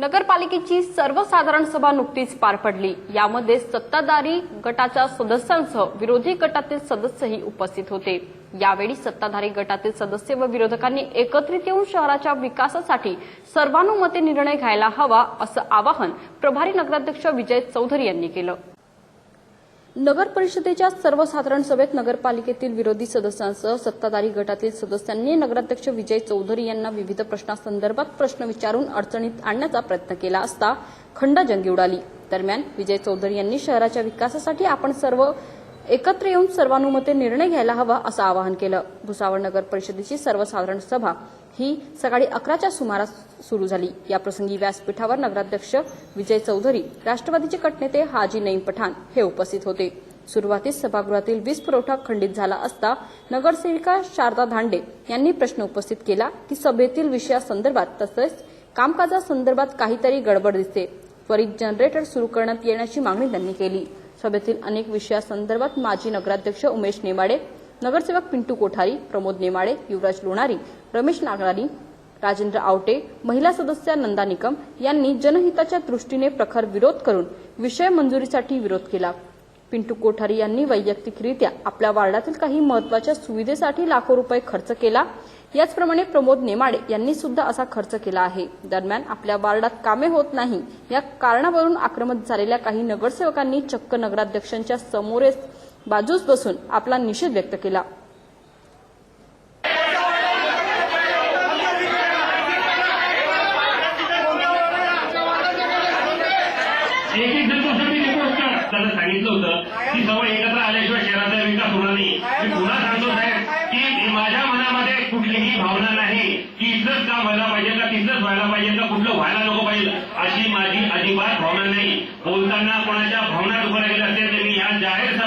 नगरपालिकेची सर्वसाधारण सभा नुकतीच पार पडली. यामध्ये सत्ताधारी गटाच्या सदस्यांसह विरोधी गटातील सदस्यही उपस्थित होते. यावेळी सत्ताधारी गटातील सदस्य व विरोधकांनी एकत्रित येऊन शहराच्या विकासासाठी सर्वानुमते निर्णय घ्यायला हवा असं आवाहन प्रभारी नगराध्यक्ष विजय चौधरी यांनी केलं. नगर परिषदेच्या सर्वसाधारण सभेत नगरपालिकेतील विरोधी सदस्यांसह सत्ताधारी गटातील सदस्यांनी नगराध्यक्ष विजय चौधरी यांना विविध प्रश्नांसंदर्भात प्रश्न विचारून अडचणीत आणण्याचा प्रयत्न केला असता खंडाजंगी उडाली. दरम्यान विजय चौधरी यांनी शहराच्या विकासासाठी आपण सर्व एकत्र येऊन सर्वानुमते निर्णय घ्यायला हवा असं आवाहन केलं. भुसावळ नगर परिषदेची सर्वसाधारण सभा ही सकाळी अकराच्या सुमारास सुरू झाली. याप्रसंगी व्यासपीठावर नगराध्यक्ष विजय चौधरी राष्ट्रवादीचे गटनेते हाजी नईम पठाण हे उपस्थित होते. सुरुवातीस सभागृहातील वीज पुरवठा खंडित झाला असता नगरसेविका शारदा धांडे यांनी प्रश्न उपस्थित केला की सभेतील विषयासंदर्भात तसेच कामकाजासंदर्भात काहीतरी गडबड दिसते. त्वरित जनरेटर सुरू करण्यात येण्याची मागणी त्यांनी केली. सभेतील अनेक विषयासंदर्भात माजी नगराध्यक्ष उमेश नेमाडे नगरसेवक पिंटू कोठारी प्रमोद नेमाडे युवराज लोणारी रमेश नागरारी राजेंद्र आवटे महिला सदस्या नंदा निकम यांनी जनहिताच्या दृष्टीने प्रखर विरोध करून विषय मंजुरीसाठी विरोध केला. पिंटू कोठारी यांनी वैयक्तिकरित्या आपल्या वार्डातील काही महत्त्वाच्या सुविधेसाठी लाखो रुपये खर्च केला. याचप्रमाणे प्रमोद नेमाडे यांनी सुद्धा असा खर्च केला आहे. दरम्यान आपल्या वार्डात कामे होत नाही. या कारणावरून आक्रमक झालेल्या काही नगरसेवकांनी चक्क नगराध्यक्षांच्या समोरेच बाजूस बसून आपला निषेध व्यक्त केला. एक एक जण सांगितलं होतं की सवय एकत्र आल्याशिवाय कुठलीही भावना नाही. की इथलंच काम व्हायला पाहिजे का? तिथलंच व्हायला पाहिजे का? कुठलं व्हायला नको पाहिजे? अशी माझी अजिबात भावना नाही. बोलताना कोणाच्या भावना दुखायला गेल्या असतील तर मी या जाहीर